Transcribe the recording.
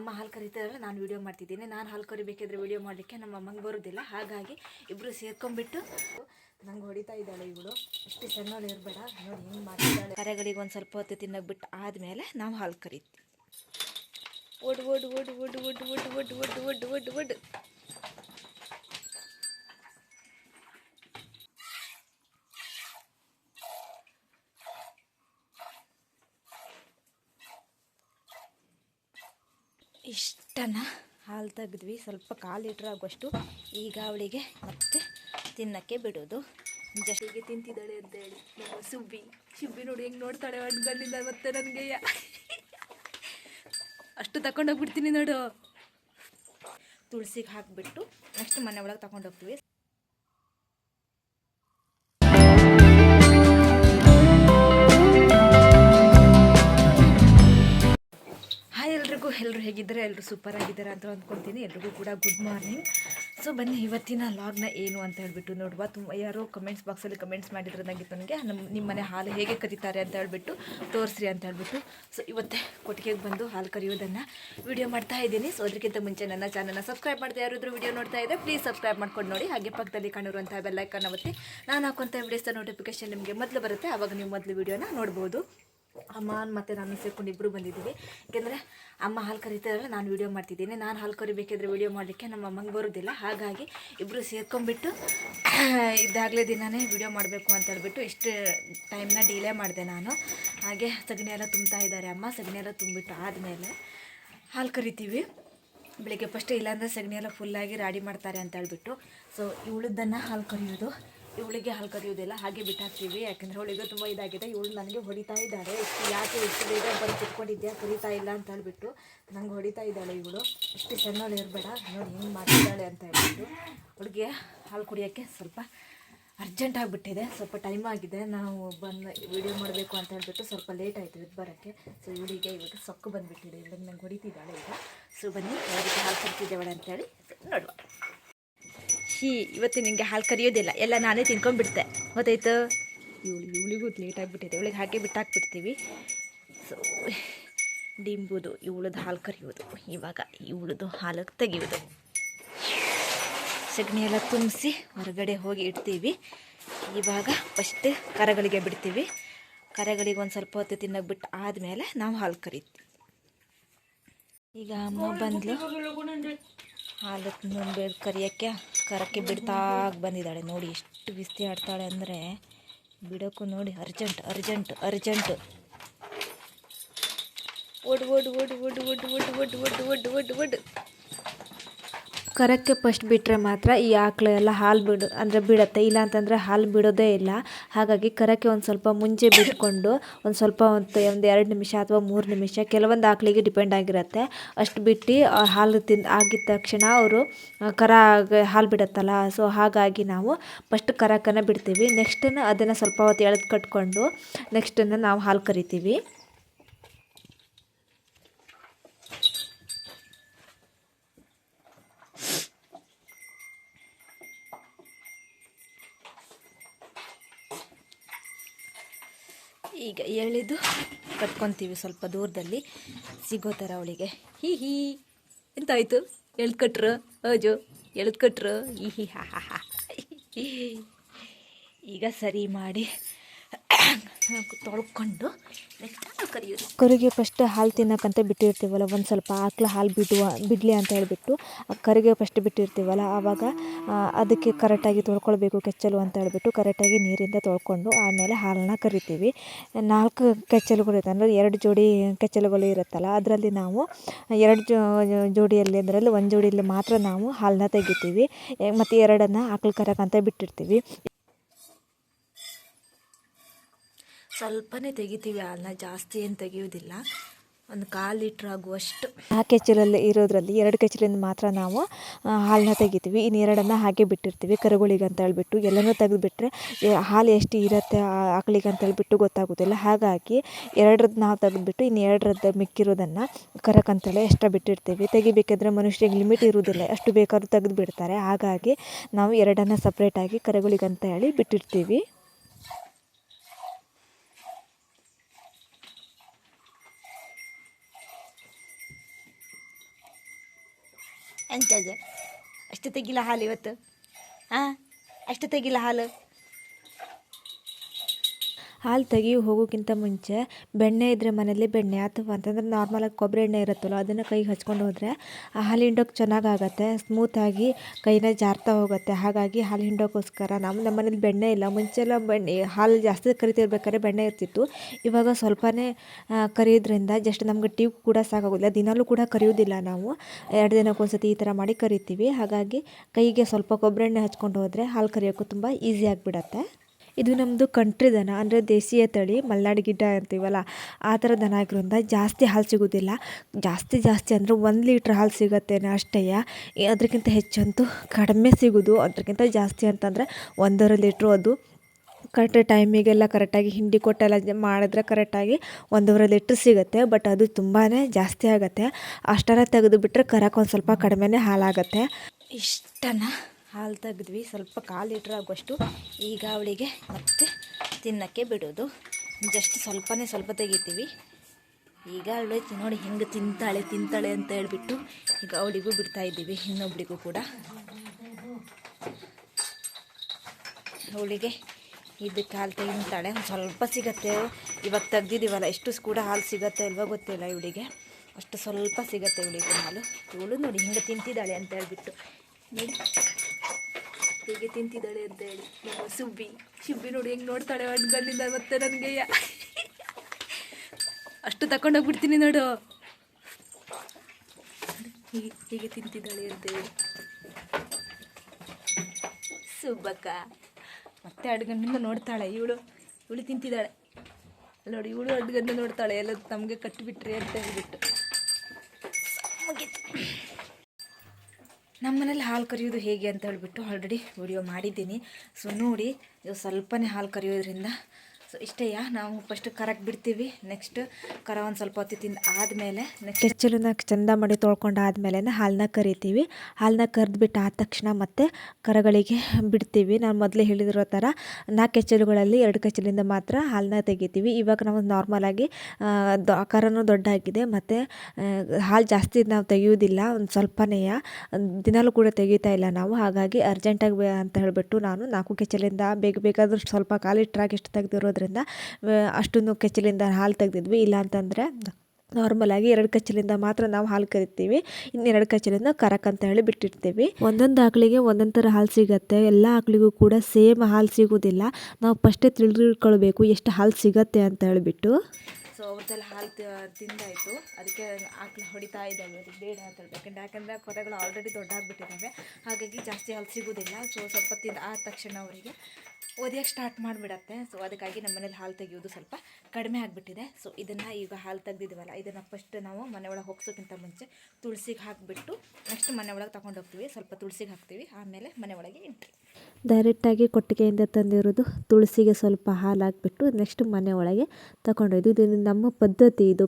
ಅಮ್ಮ ಹಾಲು ಕರಿತಾರಲ್ಲ ನಾನು ವಿಡಿಯೋ ಮಾಡ್ತಿದ್ದೀನಿ ನಾನು ಹಾಲು ಕರಿಬೇಕಿದ್ರೆ ವಿಡಿಯೋ ಮಾಡಲಿಕ್ಕೆ ನಮ್ಮ ಅಮ್ಮಂಗೆ ಬರೋದಿಲ್ಲ ಹಾಗಾಗಿ ಇಬ್ಬರು ಸೇರ್ಕೊಂಡ್ಬಿಟ್ಟು ನಂಗೆ ಹೊಡಿತಾ ಇದ್ದಾಳೆ ಇವಳು ಎಷ್ಟು ಸಣ್ಣವಳು ಇರಬೇಡ ನೋಡಿ ಹೆಂಗೆ ಮಾಡ್ತಿದ್ದಾಳೆ ಕರೆಗಳಿಗೆ ಒಂದು ಸ್ವಲ್ಪ ಹೊತ್ತು ತಿನ್ನೋಕೆ ಬಿಟ್ಟು ಆದಮೇಲೆ ನಾವು ಹಾಲು ಕರಿತೀವಿ ಒಡ್ ಒಡ್ ಒಡ್ ಒಡ್ ಒಡ್ ಒಡ್ ಒಡ್ ಒಡ್ ಒಡ್ ಒಡ್ ಒಡ್ ಇಷ್ಟನ್ನ ಹಾಲು ತೆಗೆದ್ವಿ. ಸ್ವಲ್ಪ ಕಾಲು ಲೀಟ್ರ್ ಆಗುವಷ್ಟು ಈಗ ಅವಳಿಗೆ ಮತ್ತೆ ತಿನ್ನಕ್ಕೆ ಬಿಡೋದು. ಜಸ್ಟ್ ಹೀಗೆ ತಿಂತಿದ್ದಾಳೆ ಅಂತ ಹೇಳಿ. ನಮ್ಮ ಸುಬ್ಬಿ. ಸುಬ್ಬಿ ನೋಡಿ ಹೆಂಗೆ ನೋಡ್ತಾಳೆ ಗಣ್ಣಿಂದ ಮತ್ತೆ ನನಗೆ. ಅಷ್ಟು ತಗೊಂಡೋಗ್ಬಿಡ್ತೀನಿ ನೋಡು. ತುಳಸಿಗೆ ಹಾಕಿಬಿಟ್ಟು ನೆಕ್ಸ್ಟ್ ಮನೆ ಒಳಗೆ ತಗೊಂಡೋಗ್ತೀವಿ ಎಲ್ಲರೂ ಹೇಗಿದ್ದಾರೆ ಎಲ್ಲರೂ ಸೂಪರ್ ಆಗಿದ್ದಾರೆ ಅಂತ ಅಂದ್ಕೊಳ್ತೀನಿ. ಎಲ್ರಿಗೂ ಕೂಡ ಗುಡ್ ಮಾರ್ನಿಂಗ್ ಸೊ ಬನ್ನಿ, ಇವತ್ತಿನ ಲಾಗ್ನ ಏನು ಅಂತ ಹೇಳಿಬಿಟ್ಟು ನೋಡುವ. ತುಂಬ ಯಾರೋ ಕಮೆಂಟ್ಸ್ ಬಾಕ್ಸಲ್ಲಿ ಕಮೆಂಟ್ಸ್ ಮಾಡಿದ್ರು ನನಗಿತ್ತು ನನಗೆ. ನಮ್ಮ ನಿಮ್ಮ ಮನೆ ಹಾಲು ಹೇಗೆ ಕರೀತಾರೆ ಅಂತ ಹೇಳಿಬಿಟ್ಟು ತೋರಿಸ್ರಿ ಅಂತ ಹೇಳ್ಬಿಟ್ಟು. ಸೊ ಇವತ್ತೇ ಕೊಟ್ಟಿಗೆಗೆ ಬಂದು ಹಾಲು ಕರೆಯೋದನ್ನು ವಿಡಿಯೋ ಮಾಡ್ತಾ ಇದ್ದೀನಿ. ಸೊ ಅದಕ್ಕಿಂತ ಮುಂಚೆ ನನ್ನ ಚಾನಲ್ನ ಸಬ್ಸ್ಕ್ರೈಬ್ ಮಾಡ್ತಾ ಯಾರಾದರೂ ವಿಡಿಯೋ ನೋಡ್ತಾ ಇದ್ದರೆ ಪ್ಲೀಸ್ ಸಬ್ಸ್ಕ್ರೈಬ್ ಮಾಡ್ಕೊಂಡು ನೋಡಿ. ಹಾಗೆ ಪಕ್ಕದಲ್ಲಿ ಕಾಣಿರುವಂಥ ಬೆಲ್ಲೈಕನ್ ಒತ್ತಿ ನಾನು ಹಾಕುವಂಥ ವಿಡಿಯೋಸ್ನ ನೋಟಿಫಿಕೇಶನ್ ನಿಮಗೆ ಮೊದಲು ಬರುತ್ತೆ. ಆವಾಗ ನೀವು ಮೊದಲು ವಿಡಿಯೋನ ನೋಡ್ಬೋದು. ಅಮ್ಮ ಮತ್ತು ನಾನು ಸೇರ್ಕೊಂಡು ಇಬ್ಬರು ಬಂದಿದ್ದೀವಿ. ಯಾಕೆಂದರೆ ಅಮ್ಮ ಹಾಲು ಕರಿತಾರಲ್ಲ, ನಾನು ವಿಡಿಯೋ ಮಾಡ್ತಿದ್ದೀನಿ. ನಾನು ಹಾಲು ಕರಿಬೇಕಿದ್ರೆ ವಿಡಿಯೋ ಮಾಡಲಿಕ್ಕೆ ನಮ್ಮ ಅಮ್ಮಂಗೆ ಬರೋದಿಲ್ಲ. ಹಾಗಾಗಿ ಇಬ್ಬರು ಸೇರ್ಕೊಂಡ್ಬಿಟ್ಟು ಇದ್ದಾಗಲೇ ದಿನವೇ ವಿಡಿಯೋ ಮಾಡಬೇಕು ಅಂತ ಹೇಳ್ಬಿಟ್ಟು ಇಷ್ಟು ಟೈಮ್ನ ಡಿಲೇ ಮಾಡಿದೆ ನಾನು. ಹಾಗೆ ಸಗಣಿ ಎಲ್ಲ ತುಂಬ್ತಾ ಇದ್ದಾರೆ ಅಮ್ಮ. ಸಗಣಿ ಎಲ್ಲ ತುಂಬಿಟ್ಟು ಆದಮೇಲೆ ಹಾಲು ಕರಿತೀವಿ. ಬೆಳಿಗ್ಗೆ ಫಸ್ಟ್ ಇಲ್ಲಾಂದರೆ ಸಗಣಿ ಎಲ್ಲ ಫುಲ್ಲಾಗಿ ರಾಡಿ ಮಾಡ್ತಾರೆ ಅಂತ ಹೇಳ್ಬಿಟ್ಟು. ಸೊ ಇವಳದ್ದನ್ನು ಹಾಲು ಕರಿಯೋದು. ಇವಳಿಗೆ ಹಾಲು ಕರೆಯೋದಿಲ್ಲ ಹಾಗೆ ಬಿಟ್ಟಾಕ್ತೀವಿ. ಯಾಕಂದರೆ ಅವಳಿಗೆ ತುಂಬ ಇದಾಗಿದೆ. ಇವಳು ನನಗೆ ಹೊಡಿತಾ ಇದ್ದಾಳೆ. ಇಷ್ಟು ಯಾಕೆ ಇಷ್ಟು ಬೇಗ ಬಂದು ಕುತ್ಕೊಂಡಿದ್ಯಾ, ಕರಿತಾ ಇಲ್ಲ ಅಂತ ಹೇಳ್ಬಿಟ್ಟು ನಂಗೆ ಹೊಡಿತಾ ಇದ್ದಾಳೆ ಇವಳು. ಇಷ್ಟು ಸಣ್ಣವಳು ಇರಬೇಡ. ನೋಡಿ ಹೆಂಗೆ ಮಾಡ್ತಿದ್ದಾಳೆ ಅಂತ ಹೇಳ್ಬಿಟ್ಟು ಅವಳಿಗೆ ಹಾಲು ಕುಡಿಯೋಕ್ಕೆ ಸ್ವಲ್ಪ ಅರ್ಜೆಂಟ್ ಆಗಿಬಿಟ್ಟಿದೆ. ಸ್ವಲ್ಪ ಟೈಮ್ ಆಗಿದೆ. ನಾವು ಬಂದು ವಿಡಿಯೋ ಮಾಡಬೇಕು ಅಂತ ಹೇಳ್ಬಿಟ್ಟು ಸ್ವಲ್ಪ ಲೇಟ್ ಆಯಿತು ಇದು ಬರೋಕ್ಕೆ. ಸೊ ಇವಳಿಗೆ ಇವಾಗ ಸೊಕ್ಕು ಬಂದುಬಿಟ್ಟಿದೆ. ಇವಳಿಗೆ ನಂಗೆ ಹೊಡಿತಿದ್ದಾಳೆ ಈಗ. ಸೊ ಬನ್ನಿ ಹಾಲು ಕೊಡ್ತಿದ್ದೇವಳೆ ಅಂತೇಳಿ ನೋಡುವ. ಹೀ ಇವತ್ತು ನಿನಗೆ ಹಾಲು ಕರಿಯೋದಿಲ್ಲ. ಎಲ್ಲ ನಾನೇ ತಿನ್ಕೊಂಡ್ಬಿಡ್ತೆ. ಗೊತ್ತಾಯ್ತು? ಇವಳು ಇವಳಿಗೂ ಲೇಟ್ ಆಗಿಬಿಟ್ಟಿದೆ. ಇವಳಿಗೆ ಹಾಗೆ ಬಿಟ್ಟಾಕ್ಬಿಡ್ತೀವಿ ಸೊ ಡಿಂಬುದು ಇವಳದು ಹಾಲು ಕರಿಯೋದು. ಇವಾಗ ಇವಳದು ಹಾಲು ತೆಗೆಯೋದು. ಸಗಣಿ ಎಲ್ಲ ತುಂಬಿಸಿ ಹೊರಗಡೆ ಹೋಗಿ ಇಡ್ತೀವಿ. ಇವಾಗ ಫಸ್ಟ್ ಕರಗಳಿಗೆ ಬಿಡ್ತೀವಿ. ಕರಗಳಿಗೆ ಒಂದು ಸ್ವಲ್ಪ ಹೊತ್ತು ತಿನ್ನೋಕೆ ಬಿಟ್ಟು ಆದಮೇಲೆ ನಾವು ಹಾಲು ಕರಿತೀವಿ. ಈಗ ಅಮ್ಮ ಬಂದ್ಲು. ಹಾಲು ಮುಂದೆ ಕರಿಯೋಕ್ಕೆ ಕರಕ್ಕೆ ಬಿಡ್ತಾ ಬಂದಿದ್ದಾಳೆ ನೋಡಿ ಎಷ್ಟು ಬಿಸ್ತಿ ಆಡ್ತಾಳೆ ಅಂದರೆ ಬಿಡೋಕ್ಕೂ ನೋಡಿ ಅರ್ಜೆಂಟ್ ಅರ್ಜೆಂಟ್ ಅರ್ಜೆಂಟ್ ಒಡ್ ಒಡ್ ಒಡ್ ಒಡ್ ಒಡ್ ಒಡ್ ಒಡ್ ಒಡ್ ಒಡ್ ಒಡ್ ಒಡ್ ಕರಕ್ಕೆ ಫಸ್ಟ್ ಬಿಟ್ಟರೆ ಮಾತ್ರ ಈ ಆಕಳು ಎಲ್ಲ ಹಾಲು ಬಿಡು, ಅಂದರೆ ಬಿಡುತ್ತೆ. ಇಲ್ಲ ಅಂತಂದರೆ ಹಾಲು ಬಿಡೋದೇ ಇಲ್ಲ. ಹಾಗಾಗಿ ಕರಕ್ಕೆ ಒಂದು ಸ್ವಲ್ಪ ಮುಂಚೆ ಬಿಟ್ಕೊಂಡು ಒಂದು ಸ್ವಲ್ಪ ಒಂದು ಒಂದು ಎರಡು ನಿಮಿಷ ಅಥವಾ ಮೂರು ನಿಮಿಷ ಕೆಲವೊಂದು ಆಕಳಿಗೆ ಡಿಪೆಂಡ್ ಆಗಿರುತ್ತೆ. ಅಷ್ಟು ಬಿಟ್ಟು ಹಾಲು ತಿಂದು ಆಗಿದ ತಕ್ಷಣ ಅವರು ಕರ ಹಾಲು ಬಿಡುತ್ತಲ್ಲ. ಸೊ ಹಾಗಾಗಿ ನಾವು ಫಸ್ಟ್ ಕರಕನ್ನು ಬಿಡ್ತೀವಿ. ನೆಕ್ಸ್ಟನ್ನು ಅದನ್ನು ಸ್ವಲ್ಪ ಹೊತ್ತು ಎಳೆದು ಕಟ್ಕೊಂಡು ನೆಕ್ಸ್ಟನ್ನು ನಾವು ಹಾಲು ಕರಿತೀವಿ. ಈಗ ಎಳೆದು ಕಟ್ಕೊತೀವಿ ಸ್ವಲ್ಪ ದೂರದಲ್ಲಿ. ಸಿಗೋ ಥರ ಅವಳಿಗೆ. ಹಿ ಹಿ. ಎಂತಾಯ್ತು? ಎಳ್ದು ಕಟ್ರು? ಅಜು, ಎಳ್ದು ಕಟ್ರು? ಈ ಹಿ ಹಾ ಹಾ ಹಾ. ಈಗ ಸರಿ ಮಾಡಿ. ತೊಳ್ಕೊಂಡು ಕರಿಗೆ ಫಸ್ಟ್ ಹಾಲು ತಿನ್ನಕ್ಕಂತ ಬಿಟ್ಟಿರ್ತೀವಲ್ಲ, ಒಂದು ಸ್ವಲ್ಪ ಆಕಳ ಹಾಲು ಬಿಡುವ, ಬಿಡಲಿ ಅಂತ ಹೇಳಿಬಿಟ್ಟು ಕರಿಗೆ ಫಸ್ಟ್ ಬಿಟ್ಟಿರ್ತೀವಲ್ಲ, ಆವಾಗ ಅದಕ್ಕೆ ಕರೆಕ್ಟಾಗಿ ತೊಳ್ಕೊಳ್ಬೇಕು, ಕೆಚ್ಚಲು ಅಂತ ಹೇಳಿಬಿಟ್ಟು ಕರೆಕ್ಟಾಗಿ ನೀರಿಂದ ತೊಳ್ಕೊಂಡು ಆಮೇಲೆ ಹಾಲನ್ನ ಕರಿತೀವಿ. ನಾಲ್ಕು ಕೆಚ್ಚಲುಗಳು ಇರುತ್ತೆ ಅಂದರೆ ಎರಡು ಜೋಡಿ ಕೆಚ್ಚಲುಗಳು ಇರುತ್ತಲ್ಲ, ಅದರಲ್ಲಿ ನಾವು ಎರಡು ಜೋಡಿಯಲ್ಲಿ, ಅದರಲ್ಲಿ ಒಂದು ಜೋಡಿಯಲ್ಲಿ ಮಾತ್ರ ನಾವು ಹಾಲನ್ನ ತೆಗಿತೀವಿ. ಮತ್ತು ಎರಡನ್ನು ಆಕಳು ಕರಕಂತ ಬಿಟ್ಟಿರ್ತೀವಿ. ಸ್ವಲ್ಪನೇ ತೆಗಿತೀವಿ ಹಾಲನ್ನ ಜಾಸ್ತಿ ಏನು ತೆಗೆಯೋದಿಲ್ಲ ಒಂದು ಕಾಲು ಲೀಟ್ರ್ ಆಗುವಷ್ಟು. ಆ ಕೆಚ್ಚಲಲ್ಲಿ ಇರೋದ್ರಲ್ಲಿ ಎರಡು ಕೆಚ್ಚಲಿಂದ ಮಾತ್ರ ನಾವು ಹಾಲನ್ನ ತೆಗಿತೀವಿ. ಇನ್ನು ಎರಡನ್ನು ಹಾಗೆ ಬಿಟ್ಟಿರ್ತೀವಿ, ಕರುಗಳಿಗೆ ಅಂತ ಹೇಳ್ಬಿಟ್ಟು. ಎಲ್ಲನೂ ತೆಗೆದುಬಿಟ್ರೆ ಹಾಲು ಎಷ್ಟು ಇರುತ್ತೆ ಆಕಳಿಗೆ ಅಂತ ಹೇಳ್ಬಿಟ್ಟು ಗೊತ್ತಾಗೋದಿಲ್ಲ. ಹಾಗಾಗಿ ಎರಡರದ್ದು ನಾವು ತೆಗೆದುಬಿಟ್ಟು, ಇನ್ನು ಎರಡರದ್ದು ಮಿಕ್ಕಿರೋದನ್ನು ಕರಕಂತೇಳಿ ಎಕ್ಸ್ಟ್ರಾ ಬಿಟ್ಟಿರ್ತೀವಿ. ತೆಗಿಬೇಕಾದ್ರೆ ಮನುಷ್ಯರಿಗೆ ಲಿಮಿಟ್ ಇರುವುದಿಲ್ಲ ಎಷ್ಟು ಬೇಕಾದ್ರೂ ತೆಗೆದು ಬಿಡ್ತಾರೆ ಹಾಗಾಗಿ ನಾವು ಎರಡನ್ನು ಸಪ್ರೇಟಾಗಿ ಕರುಗಳಿಗೆ ಅಂತ ಹೇಳಿ ಬಿಟ್ಟಿರ್ತೀವಿ. ಎಂತದ ಅಷ್ಟು ತೆಗಿಲ್ಲ ಹಾಲು ಇವತ್ತು ಹಾಂ ಅಷ್ಟು ತೆಗಿಲ್ಲ ಹಾಲು? ಹಾಲು ತೆಗಿಯೋ ಹೋಗೋಕ್ಕಿಂತ ಮುಂಚೆ ಬೆಣ್ಣೆ ಇದ್ದರೆ ಮನೇಲಿ ಬೆಣ್ಣೆ ಅಥವಾ ಅಂತಂದ್ರೆ ನಾರ್ಮಲಾಗಿ ಕೊಬ್ಬರಿ ಎಣ್ಣೆ ಇರುತ್ತಲ್ಲ ಅದನ್ನು ಕೈಗೆ ಹಚ್ಕೊಂಡು ಹೋದರೆ ಆ ಹಾಲು ಹಿಂಡೋಕೆ ಚೆನ್ನಾಗಾಗತ್ತೆ ಸ್ಮೂತಾಗಿ ಕೈನ ಜಾರ್ತಾ ಹೋಗುತ್ತೆ. ಹಾಗಾಗಿ ಹಾಲು ಹಿಂಡೋಕ್ಕೋಸ್ಕರ ನಮ್ಮ ನಮ್ಮ ಮನೇಲಿ ಬೆಣ್ಣೆ ಇಲ್ಲ. ಮುಂಚೆಲ್ಲ ಬೆಣ್ಣೆ, ಹಾಲು ಜಾಸ್ತಿ ಕರಿತಿರ್ಬೇಕಾದ್ರೆ ಬೆಣ್ಣೆ ಇರ್ತಿತ್ತು. ಇವಾಗ ಸ್ವಲ್ಪನೇ ಕರಿಯೋದ್ರಿಂದ ಜಸ್ಟ್ ನಮಗೆ ಟೀ ಕೂಡ ಸಾಕಾಗೋದಿಲ್ಲ. ದಿನಾಲೂ ಕೂಡ ಕರಿಯೋದಿಲ್ಲ ನಾವು. ಎರಡು ದಿನಕ್ಕೊಂದ್ಸತಿ ಈ ಥರ ಮಾಡಿ ಕರಿತೀವಿ. ಹಾಗಾಗಿ ಕೈಗೆ ಸ್ವಲ್ಪ ಕೊಬ್ಬರಿ ಎಣ್ಣೆ ಹಚ್ಕೊಂಡು ಹೋದರೆ ಹಾಲು ಕರಿಯೋಕ್ಕೂ ತುಂಬ ಈಸಿ ಆಗಿಬಿಡತ್ತೆ. ಇದು ನಮ್ಮದು ಕಂಟ್ರಿ ದನ, ಅಂದರೆ ದೇಶೀಯ ತಳಿ, ಮಲ್ನಾಡು ಗಿಡ್ಡ ಅಂತೀವಲ್ಲ ಆ ಥರ ದನ ಆಗಿರೋದ್ರಿಂದ ಜಾಸ್ತಿ ಹಾಲು ಸಿಗೋದಿಲ್ಲ. ಜಾಸ್ತಿ ಜಾಸ್ತಿ ಅಂದರೆ ಒಂದು ಲೀಟ್ರ್ ಹಾಲು ಸಿಗತ್ತೇನೋ ಅಷ್ಟೇ ಅದಕ್ಕಿಂತ ಹೆಚ್ಚಂತೂ ಕಡಿಮೆ ಸಿಗೋದು. ಅದಕ್ಕಿಂತ ಜಾಸ್ತಿ ಅಂತಂದರೆ ಒಂದೂವರೆ ಲೀಟ್ರು ಅದು. ಕರೆಕ್ಟ್ ಟೈಮಿಗೆಲ್ಲ ಕರೆಕ್ಟಾಗಿ ಹಿಂಡಿ ಕೊಟ್ಟೆಲ್ಲ ಮಾಡಿದ್ರೆ ಕರೆಕ್ಟಾಗಿ ಒಂದೂವರೆ ಲೀಟ್ರ್ ಸಿಗುತ್ತೆ ಬಟ್ ಅದು ತುಂಬಾ ಜಾಸ್ತಿ ಆಗುತ್ತೆ. ಅಷ್ಟರ ತೆಗೆದು ಬಿಟ್ಟರೆ ಕರಕ್ಕೆ ಒಂದು ಸ್ವಲ್ಪ ಕಡಿಮೆನೇ ಹಾಲಾಗುತ್ತೆ. ಇಷ್ಟನ್ನ ಹಾಲು ತೆಗೆದ್ವಿ. ಸ್ವಲ್ಪ ಕಾಲು ಲೀಟ್ರ್ ಆಗುವಷ್ಟು ಈಗ ಅವಳಿಗೆ ಮತ್ತೆ ತಿನ್ನಕ್ಕೆ ಬಿಡೋದು. ಜಸ್ಟ್ ಸ್ವಲ್ಪನೇ ಸ್ವಲ್ಪ ತೆಗಿತೀವಿ. ಈಗ ಅವಳು ನೋಡಿ ಹೆಂಗೆ ತಿಂತಾಳೆ ತಿಂತಾಳೆ ಅಂತ ಹೇಳ್ಬಿಟ್ಟು ಈಗ ಅವಳಿಗೂ ಬಿಡ್ತಾ ಇದ್ದೀವಿ, ಇನ್ನೊಬ್ಳಿಗೂ ಕೂಡ. ಅವಳಿಗೆ ಇದಕ್ಕೆ ಹಾಲು ತೆಗಿತಾಳೆ. ಒಂದು ಸ್ವಲ್ಪ ಸಿಗತ್ತೆ. ಇವಾಗ ತೆಗ್ದಿದ್ದೀವಲ್ಲ, ಎಷ್ಟು ಕೂಡ ಹಾಲು ಸಿಗತ್ತೆ ಇಲ್ವ ಗೊತ್ತಿಲ್ಲ ಇವಳಿಗೆ. ಅಷ್ಟು ಸ್ವಲ್ಪ ಸಿಗತ್ತೆ ಇವಳಿಗೆ ಹಾಲು. ಇವಳು ನೋಡಿ ಹಿಂಗೆ ತಿಂತಿದ್ದಾಳೆ ಅಂತ ಹೇಳ್ಬಿಟ್ಟು. ನೋಡಿ. ಹೀಗೆ ತಿಂತಿದ್ದಾಳೆ ಅಂತ ಹೇಳಿ. ನಮ್ಮ ಸುಬ್ಬಿ. ಸುಬ್ಬಿ ನೋಡಿ ಹೆಂಗೆ ನೋಡ್ತಾಳೆ ಅಡ್ಗಲ್ಲಿಂದ ಮತ್ತೆ ನನಗೆ. ಅಷ್ಟು ತಗೊಂಡೋಗ್ಬಿಡ್ತೀನಿ ನೋಡು. ಹೀಗೆ ಹೀಗೆ ತಿಂತಿದ್ದಾಳೆ ಅಂತ ಹೇಳಿ. ಸುಬ್ಬಕ್ಕ. ಮತ್ತೆ ಅಡ್ಗಣ್ಣಿಂದ ನೋಡ್ತಾಳೆ. ಇವಳು ಇವಳು ತಿಂತಿದ್ದಾಳೆ. ನೋಡಿ, ಇವಳು ಅಡ್ಗನ್ನ ನೋಡ್ತಾಳೆ. ಎಲ್ಲ ನಮಗೆ ಕಟ್ಟಿಬಿಟ್ರಿ ಅಂತ ಹೇಳ್ಬಿಟ್ಟು. ಮುಗೀತು ನಮ್ಮ ಮನೇಲಿ ಹಾಲು ಕರಿಯೋದು ಹೇಗೆ ಅಂತ ಹೇಳಿಬಿಟ್ಟು ಆಲ್ರೆಡಿ ವಿಡಿಯೋ ಮಾಡಿದ್ದೀನಿ. ಸೊ ನೋಡಿ, ಇದು ಸ್ವಲ್ಪನೇ ಹಾಲು ಕರಿಯೋದ್ರಿಂದ ಸೊ ಇಷ್ಟೇಯ? ನಾವು ಫಸ್ಟ್ ಕರಕ್ಕೆ ಬಿಡ್ತೀವಿ. ನೆಕ್ಸ್ಟ್ ಕರ ಒಂದು ಸ್ವಲ್ಪ ಹೊತ್ತಿ ತಿಂದು ಆದಮೇಲೆ ನೆಕ್ಸ್ಟ್ ಹೆಚ್ಚಲನ್ನ ಚಂದ ಮಾಡಿ ತೊಳ್ಕೊಂಡು ಆದಮೇಲೆ ಹಾಲನ್ನ ಕರಿತೀವಿ. ಹಾಲನ್ನ ಕರೆದ್ಬಿಟ್ಟು ಆದ ತಕ್ಷಣ ಮತ್ತೆ ಕರಗಳಿಗೆ ಬಿಡ್ತೀವಿ. ನಾನು ಮೊದಲೇ ಹೇಳಿದಿರೋ ಥರ ನಾಲ್ಕು ಕೆಚ್ಚಲುಗಳಲ್ಲಿ ಎರಡು ಕೆಚ್ಚಲಿಂದ ಮಾತ್ರ ಹಾಲನ್ನ ತೆಗಿತೀವಿ. ಇವಾಗ ನಾವು ನಾರ್ಮಲಾಗಿ ಕರನೂ ದೊಡ್ಡ ಆಗಿದೆ ಮತ್ತು ಹಾಲು ಜಾಸ್ತಿ ನಾವು ತೆಗೆಯೋದಿಲ್ಲ. ಒಂದು ಸ್ವಲ್ಪನೇ ದಿನಾಲೂ ಕೂಡ ತೆಗಿತಾ ಇಲ್ಲ ನಾವು. ಹಾಗಾಗಿ ಅರ್ಜೆಂಟಾಗಿ ಅಂತ ಹೇಳಿಬಿಟ್ಟು ನಾನು ನಾಲ್ಕು ಕೆಚ್ಚಲಿಂದ ಬೇಗ ಬೇಕಾದ್ರೂ ಸ್ವಲ್ಪ ಕಾಲಿಟ್ರಾಗಿ ಎಷ್ಟು ಇಷ್ಟು ತೆಗೆದಿರೋದ್ರಿಂದ ಅಷ್ಟೊಂದು ಕೆಚ್ಚಲಿಂದ ಹಾಲು ತೆಗೆದಿದ್ವಿ. ಇಲ್ಲ ಅಂತಂದರೆ ನಾರ್ಮಲಾಗಿ ಎರಡು ಕಚ್ಚಲಿಂದ ಮಾತ್ರ ನಾವು ಹಾಲು ಕರಿತೀವಿ. ಇನ್ನೆರಡು ಕಚ್ಚಲಿಂದ ಕರಕ್ ಅಂತ ಹೇಳಿ ಬಿಟ್ಟಿರ್ತೀವಿ. ಒಂದೊಂದು ಆಕಳಿಗೆ ಒಂದೊಂದು ಥರ ಹಾಲು ಸಿಗುತ್ತೆ. ಎಲ್ಲ ಆಕಳಿಗೂ ಕೂಡ ಸೇಮ್ ಹಾಲು ಸಿಗೋದಿಲ್ಲ. ನಾವು ಫಸ್ಟೇ ತಿಳಿದುಕೊಳ್ಬೇಕು ಎಷ್ಟು ಹಾಲು ಸಿಗತ್ತೆ ಅಂತ ಹೇಳಿಬಿಟ್ಟು. ಸೊ ಅವ್ರದ್ದೆಲ್ಲ ಹಾಲು ತಿಂದಾಯಿತು. ಅದಕ್ಕೆ ಆಕಳು ಹೊಡಿತಾ ಇದ್ದಾವೆ. ಅದು ಬೇಡ ಅಂತ ಹೇಳ್ಬೇಕಂದ್ರೆ ಯಾಕಂದರೆ ಕೊರೆಗಳು ಆಲ್ರೆಡಿ ದೊಡ್ಡ ಆಗಿಬಿಟ್ಟಿದ್ದಾವೆ ಹಾಗಾಗಿ ಜಾಸ್ತಿ ಹಾಲು ಸಿಗೋದಿಲ್ಲ. ಸೊ ಸ್ವಲ್ಪ ತಿಂದು ಆದ ತಕ್ಷಣ ಅವರಿಗೆ ಓದಿಯೋಕ್ಕೆ ಸ್ಟಾರ್ಟ್ ಮಾಡಿಬಿಡತ್ತೆ. ಸೊ ಅದಕ್ಕಾಗಿ ನಮ್ಮ ಮನೇಲಿ ಹಾಲು ತೆಗೆಯೋದು ಸ್ವಲ್ಪ ಕಡಿಮೆ ಆಗಿಬಿಟ್ಟಿದೆ. ಸೊ ಇದನ್ನು ಈಗ ಹಾಲು ತೆಗ್ದಿದ್ದೀವಲ್ಲ, ಇದನ್ನು ಫಸ್ಟ್ ನಾವು ಮನೆ ಒಳಗೆ ಹೋಗ್ಸೋಕ್ಕಿಂತ ಮುಂಚೆ ತುಳಸಿಗೆ ಹಾಕಿಬಿಟ್ಟು ನೆಕ್ಸ್ಟ್ ಮನೆ ಒಳಗೆ ಹೋಗ್ತೀವಿ. ಸ್ವಲ್ಪ ತುಳಸಿಗೆ ಹಾಕ್ತೀವಿ. ಆಮೇಲೆ ಮನೆ ಒಳಗೆ ಎಂಟ್ರಿ ಡೈರೆಕ್ಟಾಗಿ ಕೊಟ್ಟಿಗೆಯಿಂದ ತಂದಿರೋದು ತುಳಸಿಗೆ ಸ್ವಲ್ಪ ಹಾಲು ಹಾಕ್ಬಿಟ್ಟು ನೆಕ್ಸ್ಟ್ ಮನೆ ಒಳಗೆ ತಗೊಂಡೋಯ್ದು ಇದು ನಮ್ಮ ಪದ್ಧತಿ ಇದು.